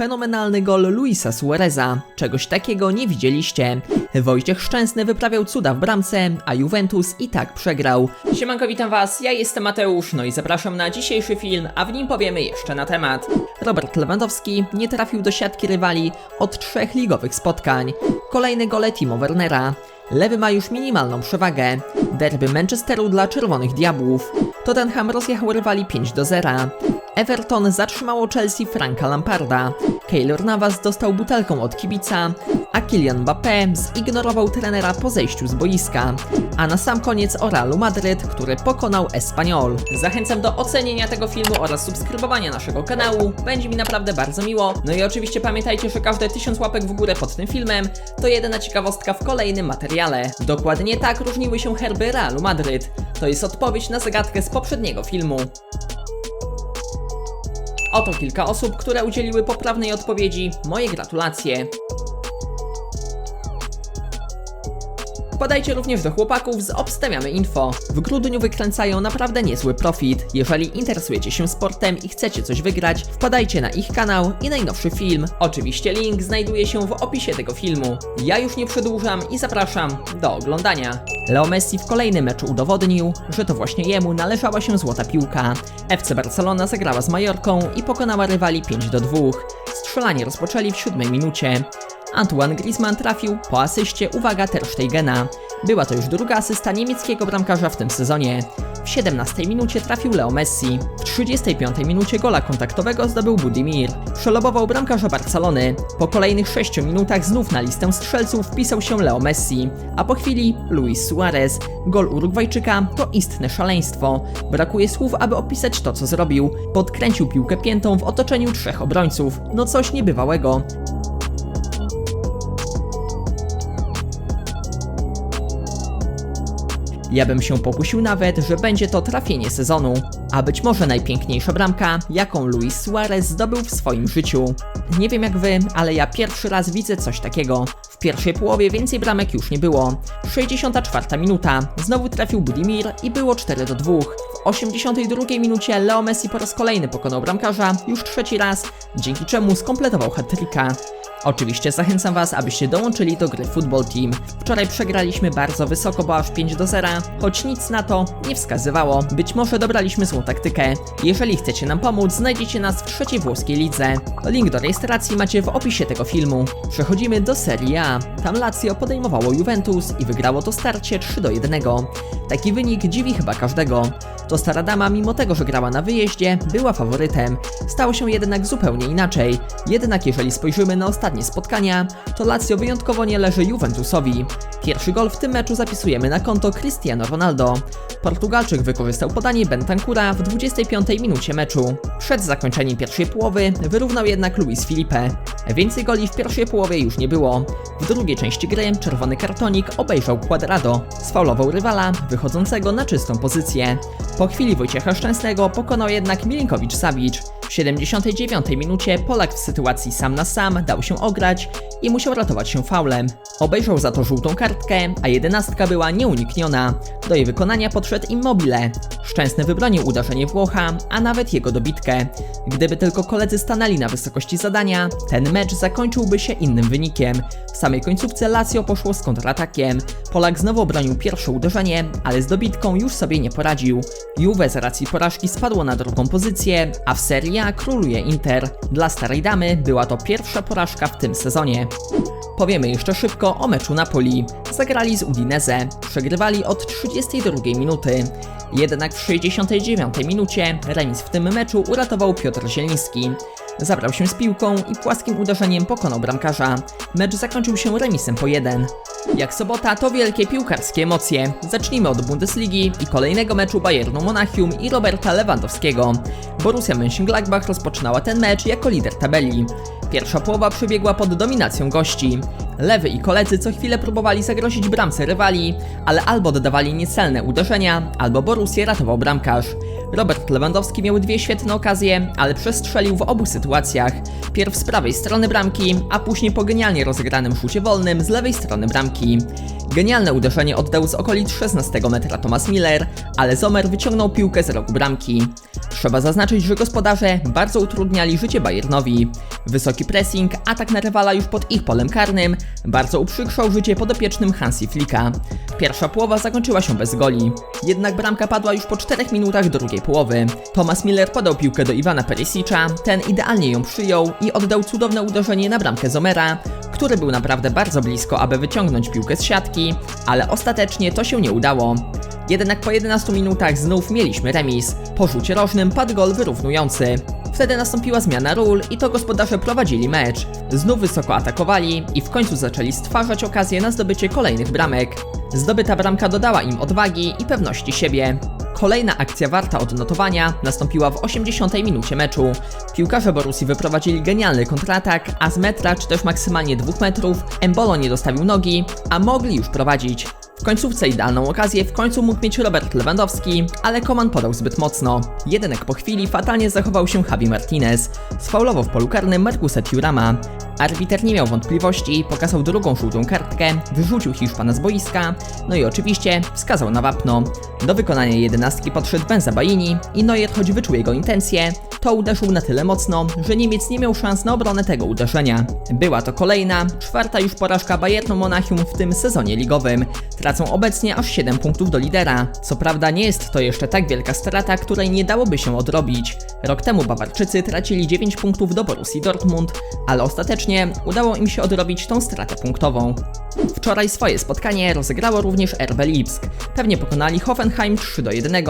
fenomenalny gol Luisa Suareza. Czegoś takiego nie widzieliście. Wojciech Szczęsny wyprawiał cuda w bramce, a Juventus i tak przegrał. Siemanko, witam was, ja jestem Mateusz, no i zapraszam na dzisiejszy film, a w nim powiemy jeszcze na temat. Robert Lewandowski nie trafił do siatki rywali od trzech ligowych spotkań. Kolejne gole Timo Wernera. Lewy ma już minimalną przewagę. Derby Manchesteru dla Czerwonych Diabłów. Tottenham rozjechał rywali 5 do 0. Everton zatrzymało Chelsea Franka Lamparda. Keylor Navas dostał butelką od kibica, a Kylian Mbappé zignorował trenera po zejściu z boiska. A na sam koniec o Realu Madryt, który pokonał Espanyol. Zachęcam do ocenienia tego filmu oraz subskrybowania naszego kanału. Będzie mi naprawdę bardzo miło. No i oczywiście pamiętajcie, że każde 1000 łapek w górę pod tym filmem to jedyna ciekawostka w kolejnym materiale. Dokładnie tak różniły się herby Realu Madryt. To jest odpowiedź na zagadkę z poprzedniego filmu. Oto kilka osób, które udzieliły poprawnej odpowiedzi. Moje gratulacje. Wpadajcie również do chłopaków z Obstawiamy Info. W grudniu wykręcają naprawdę niezły profit. Jeżeli interesujecie się sportem i chcecie coś wygrać, wpadajcie na ich kanał i najnowszy film. Oczywiście link znajduje się w opisie tego filmu. Ja już nie przedłużam i zapraszam do oglądania. Leo Messi w kolejnym meczu udowodnił, że to właśnie jemu należała się złota piłka. FC Barcelona zagrała z Majorką i pokonała rywali 5 do 2. Strzelanie rozpoczęli w siódmej minucie. Antoine Griezmann trafił po asyście, uwaga, Ter Stegena. Była to już druga asysta niemieckiego bramkarza w tym sezonie. W 17 minucie trafił Leo Messi. W 35 minucie gola kontaktowego zdobył Budimir. Przelobował bramkarza Barcelony. Po kolejnych 6 minutach znów na listę strzelców wpisał się Leo Messi, a po chwili Luis Suarez. Gol Urugwajczyka to istne szaleństwo. Brakuje słów, aby opisać to, co zrobił. Podkręcił piłkę piętą w otoczeniu trzech obrońców. No coś niebywałego. Ja bym się pokusił nawet, że będzie to trafienie sezonu, a być może najpiękniejsza bramka, jaką Luis Suarez zdobył w swoim życiu. Nie wiem jak wy, ale ja pierwszy raz widzę coś takiego. W pierwszej połowie więcej bramek już nie było. 64 minuta, znowu trafił Budimir i było 4 do 2. W 82 minucie Leo Messi po raz kolejny pokonał bramkarza, już trzeci raz, dzięki czemu skompletował hat-tricka. Oczywiście zachęcam Was, abyście dołączyli do gry Football Team. Wczoraj przegraliśmy bardzo wysoko, bo aż 5 do 0, choć nic na to nie wskazywało. Być może dobraliśmy złą taktykę. Jeżeli chcecie nam pomóc, znajdziecie nas w trzeciej włoskiej lidze. Link do rejestracji macie w opisie tego filmu. Przechodzimy do Serie A. Tam Lazio podejmowało Juventus i wygrało to starcie 3 do 1. Taki wynik dziwi chyba każdego. To stara dama, mimo tego, że grała na wyjeździe, była faworytem. Stało się jednak zupełnie inaczej. Jednak jeżeli spojrzymy na ostatnie spotkania, to Lazio wyjątkowo nie leży Juventusowi. Pierwszy gol w tym meczu zapisujemy na konto Cristiano Ronaldo. Portugalczyk wykorzystał podanie Bentancura w 25 minucie meczu. Przed zakończeniem pierwszej połowy wyrównał jednak Luis Felipe. Więcej goli w pierwszej połowie już nie było. W drugiej części gry czerwony kartonik obejrzał Quadrado. Sfaulował rywala, wychodzącego na czystą pozycję. Po chwili Wojciecha Szczęsnego pokonał jednak Milinkowicz Savic. W 79 minucie Polak w sytuacji sam na sam dał się ograć i musiał ratować się faulem. Obejrzał za to żółtą kartkę, a jedenastka była nieunikniona. Do jej wykonania podszedł Immobile. Szczęsny wybronił uderzenie Włocha, a nawet jego dobitkę. Gdyby tylko koledzy stanęli na wysokości zadania, ten mecz zakończyłby się innym wynikiem. W samej końcówce Lazio poszło z kontratakiem. Polak znowu obronił pierwsze uderzenie, ale z dobitką już sobie nie poradził. Juve z racji porażki spadło na drugą pozycję, a w Serie A króluje Inter. Dla starej damy była to pierwsza porażka w tym sezonie. Powiemy jeszcze szybko o meczu Napoli. Zagrali z Udinese, przegrywali od 32 minuty. Jednak w 69 minucie remis w tym meczu uratował Piotr Zieliński. Zabrał się z piłką i płaskim uderzeniem pokonał bramkarza. Mecz zakończył się remisem po 1. Jak sobota to wielkie piłkarskie emocje. Zacznijmy od Bundesligi i kolejnego meczu Bayernu Monachium i Roberta Lewandowskiego. Borussia Mönchengladbach rozpoczynała ten mecz jako lider tabeli. Pierwsza połowa przebiegła pod dominacją gości. Lewy i koledzy co chwilę próbowali zagrozić bramce rywali, ale albo oddawali niecelne uderzenia, albo Borussia ratował bramkarz. Robert Lewandowski miał dwie świetne okazje, ale przestrzelił w obu sytuacjach. Pierw z prawej strony bramki, a później po genialnie rozegranym rzucie wolnym z lewej strony bramki. Genialne uderzenie oddał z okolic 16 metra Thomas Miller, ale Zomer wyciągnął piłkę z rogu bramki. Trzeba zaznaczyć, że gospodarze bardzo utrudniali życie Bayernowi. Wysoki pressing, atak na rywala już pod ich polem karnym, bardzo uprzykrzał życie podopiecznym Hansi Flicka. Pierwsza połowa zakończyła się bez goli. Jednak bramka padła już po 4 minutach drugiej połowy. Thomas Miller podał piłkę do Iwana Perisicza, ten idealnie ją przyjął i oddał cudowne uderzenie na bramkę Zomera, który był naprawdę bardzo blisko, aby wyciągnąć piłkę z siatki, ale ostatecznie to się nie udało. Jednak po 11 minutach znów mieliśmy remis. Po rzucie rożnym padł gol wyrównujący. Wtedy nastąpiła zmiana ról i to gospodarze prowadzili mecz. Znów wysoko atakowali i w końcu zaczęli stwarzać okazję na zdobycie kolejnych bramek. Zdobyta bramka dodała im odwagi i pewności siebie. Kolejna akcja warta odnotowania nastąpiła w 80 minucie meczu. Piłkarze Borusi wyprowadzili genialny kontratak, a z metra czy też maksymalnie 2 metrów Embolo nie dostawił nogi, a mogli już prowadzić. W końcówce idealną okazję w końcu mógł mieć Robert Lewandowski, ale Koman podał zbyt mocno. Jednak po chwili fatalnie zachował się Javi Martinez. Sfaulował w polu karnym Marcusa Thiurama. Arbiter nie miał wątpliwości, pokazał drugą żółtą kartkę, wyrzucił Hiszpana z boiska, no i oczywiście wskazał na wapno. Do wykonania jedenastki podszedł Benza Baini i Neuer, choć wyczuł jego intencje, to uderzył na tyle mocno, że Niemiec nie miał szans na obronę tego uderzenia. Była to kolejna, czwarta już porażka Bayernu Monachium w tym sezonie ligowym. Tracą obecnie aż 7 punktów do lidera. Co prawda nie jest to jeszcze tak wielka strata, której nie dałoby się odrobić. Rok temu Bawarczycy tracili 9 punktów do Borussii Dortmund, ale ostatecznie udało im się odrobić tą stratę punktową. Wczoraj swoje spotkanie rozegrało również RB Lipsk. Pewnie pokonali Hoffenheim 3 do 1,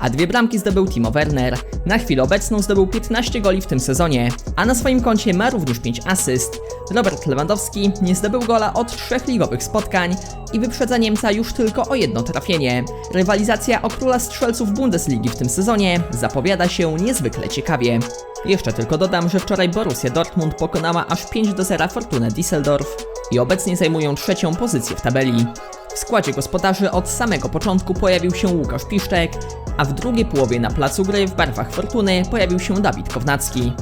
a dwie bramki zdobył Timo Werner. Na chwilę obecną zdobył 15 goli w tym sezonie, a na swoim koncie ma również 5 asyst. Robert Lewandowski nie zdobył gola od trzech ligowych spotkań i wyprzedza Niemca już tylko o jedno trafienie. Rywalizacja o króla strzelców Bundesligi w tym sezonie zapowiada się niezwykle ciekawie. Jeszcze tylko dodam, że wczoraj Borussia Dortmund pokonała aż 5 do 0 Fortunę Düsseldorf i obecnie zajmują trzecią pozycję w tabeli. W składzie gospodarzy od samego początku pojawił się Łukasz Piszczek, a w drugiej połowie na placu gry w barwach Fortuny pojawił się Dawid Kownacki.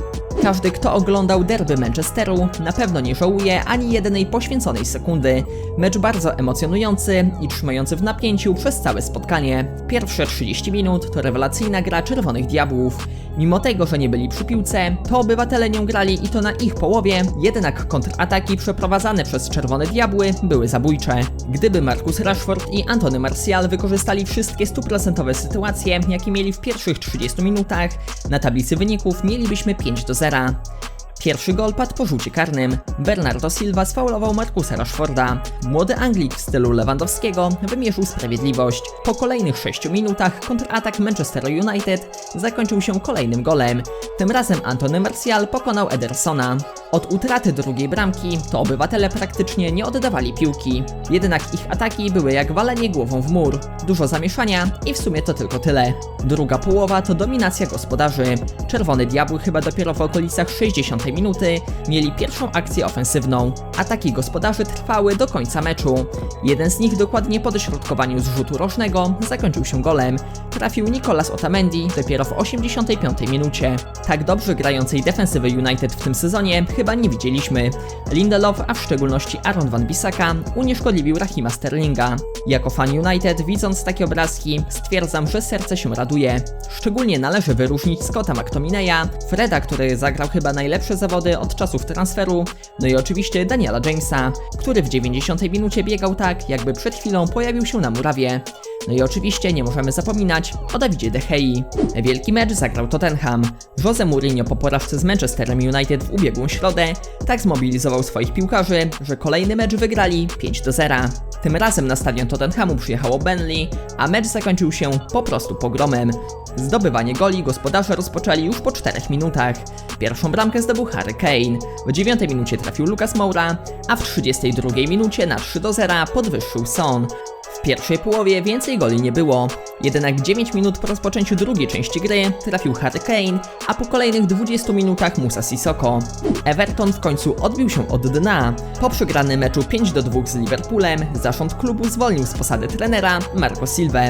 Każdy, kto oglądał derby Manchesteru, na pewno nie żałuje ani jednej poświęconej sekundy. Mecz bardzo emocjonujący i trzymający w napięciu przez całe spotkanie. Pierwsze 30 minut to rewelacyjna gra Czerwonych Diabłów. Mimo tego, że nie byli przy piłce, to obywatele nią grali i to na ich połowie, jednak kontrataki przeprowadzane przez Czerwone Diabły były zabójcze. Gdyby Marcus Rashford i Antony Martial wykorzystali wszystkie stuprocentowe sytuacje, jakie mieli w pierwszych 30 minutach, na tablicy wyników mielibyśmy 5 do 0. Pierwszy gol padł po rzucie karnym. Bernardo Silva sfaulował Marcusa Rashforda. Młody Anglik w stylu Lewandowskiego wymierzył sprawiedliwość. Po kolejnych 6 minutach kontratak Manchester United zakończył się kolejnym golem. Tym razem Antony Martial pokonał Edersona. Od utraty drugiej bramki to obywatele praktycznie nie oddawali piłki. Jednak ich ataki były jak walenie głową w mur. Dużo zamieszania i w sumie to tylko tyle. Druga połowa to dominacja gospodarzy. Czerwone Diabły chyba dopiero w okolicach 60 minuty mieli pierwszą akcję ofensywną. Ataki gospodarzy trwały do końca meczu. Jeden z nich dokładnie po dośrodkowaniu z rzutu rożnego zakończył się golem. Trafił Nicolas Otamendi dopiero w 85 minucie. Tak dobrze grającej defensywy United w tym sezonie chyba nie widzieliśmy. Lindelof, a w szczególności Aaron Van Bissaka, unieszkodliwił Rahima Sterlinga. Jako fan United, widząc takie obrazki, stwierdzam, że serce się raduje. Szczególnie należy wyróżnić Scotta McTominaya, Freda, który zagrał chyba najlepsze zawody od czasów transferu, no i oczywiście Daniela Jamesa, który w 90 minucie biegał tak, jakby przed chwilą pojawił się na murawie. No i oczywiście nie możemy zapominać o Davidzie De. Wielki mecz zagrał Tottenham. Jose Mourinho po porażce z Manchesterem United w ubiegłą środę tak zmobilizował swoich piłkarzy, że kolejny mecz wygrali 5 do 0. Tym razem na stadion Tottenhamu przyjechało Bentley, a mecz zakończył się po prostu pogromem. Zdobywanie goli gospodarze rozpoczęli już po 4 minutach. Pierwszą bramkę zdobył Harry Kane. W 9 minucie trafił Lucas Moura, a w 32 minucie na 3 do 0 podwyższył Son. W pierwszej połowie więcej goli nie było, jednak 9 minut po rozpoczęciu drugiej części gry trafił Harry Kane, a po kolejnych 20 minutach Musa Sissoko. Everton w końcu odbił się od dna. Po przegranym meczu 5 do 2 z Liverpoolem zarząd klubu zwolnił z posady trenera Marco Silva.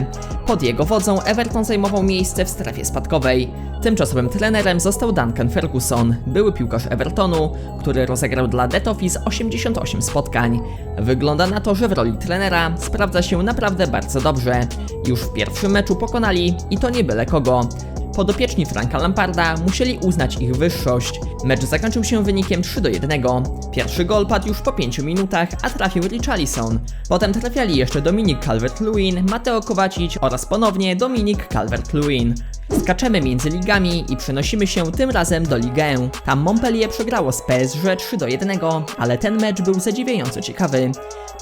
Pod jego wodzą Everton zajmował miejsce w strefie spadkowej. Tymczasowym trenerem został Duncan Ferguson, były piłkarz Evertonu, który rozegrał dla Office 88 spotkań. Wygląda na to, że w roli trenera sprawdza się naprawdę bardzo dobrze. Już w pierwszym meczu pokonali i to nie byle kogo. Podopieczni Franka Lamparda musieli uznać ich wyższość. Mecz zakończył się wynikiem 3 do 1. Pierwszy gol padł już po 5 minutach, a trafił Richarlison. Potem trafiali jeszcze Dominik Calvert-Lewin, Mateo Kovacic oraz ponownie Dominik Calvert-Lewin. Skaczemy między ligami i przenosimy się tym razem do Ligę. Tam Montpellier przegrało z PSG 3 do 1, ale ten mecz był zadziwiająco ciekawy.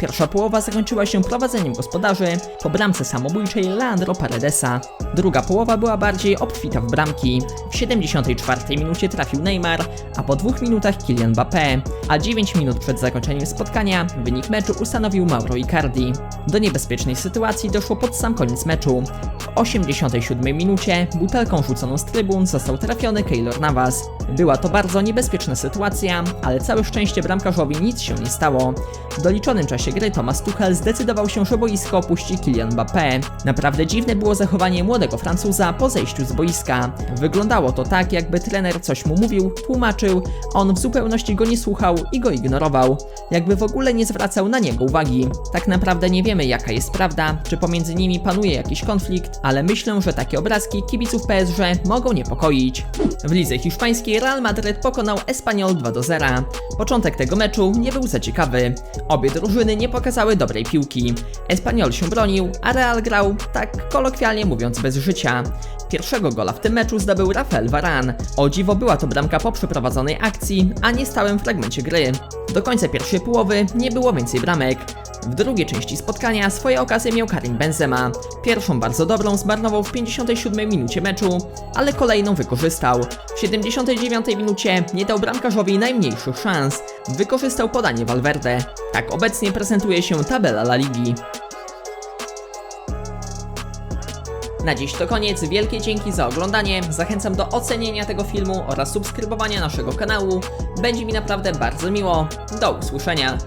Pierwsza połowa zakończyła się prowadzeniem gospodarzy po bramce samobójczej Leandro Paredesa. Druga połowa była bardziej obfita w bramki. W 74 minucie trafił Neymar, a po dwóch minutach Kylian Mbappé, a 9 minut przed zakończeniem spotkania wynik meczu ustanowił Mauro Icardi. Do niebezpiecznej sytuacji doszło pod sam koniec meczu. W 87 minucie butelką rzuconą z trybun został trafiony Keylor Navas. Była to bardzo niebezpieczna sytuacja, ale całe szczęście bramkarzowi nic się nie stało. W doliczonym czasie gry Thomas Tuchel zdecydował się, że boisko opuści Kylian Mbappé. Naprawdę dziwne było zachowanie młodego Francuza po zejściu z boiska. Wyglądało to tak, jakby trener coś mu mówił, tłumaczył, on w zupełności go nie słuchał i go ignorował. Jakby w ogóle nie zwracał na niego uwagi. Tak naprawdę nie wiemy jaka jest prawda, czy pomiędzy nimi panuje jakiś konflikt, ale myślę, że takie obrazki kibiców PSG mogą niepokoić. W lidze hiszpańskiej Real Madrid pokonał Espanyol 2 do 0. Początek tego meczu nie był za ciekawy. Obie drużyny nie pokazały dobrej piłki. Espanyol się bronił, a Real grał, tak kolokwialnie mówiąc, bez życia. Pierwszego gola w tym meczu zdobył Rafael Varane. O dziwo była to bramka po przeprowadzonej akcji, a nie stałym fragmencie gry. Do końca pierwszej połowy nie było więcej bramek. W drugiej części spotkania swoje okazje miał Karim Benzema. Pierwszą bardzo dobrą zmarnował w 57 minucie meczu, ale kolejną wykorzystał. W 79 minucie nie dał bramkarzowi najmniejszych szans. Wykorzystał podanie Valverde. Tak obecnie prezentuje się tabela La Ligi. Na dziś to koniec, wielkie dzięki za oglądanie, zachęcam do ocenienia tego filmu oraz subskrybowania naszego kanału, będzie mi naprawdę bardzo miło, do usłyszenia.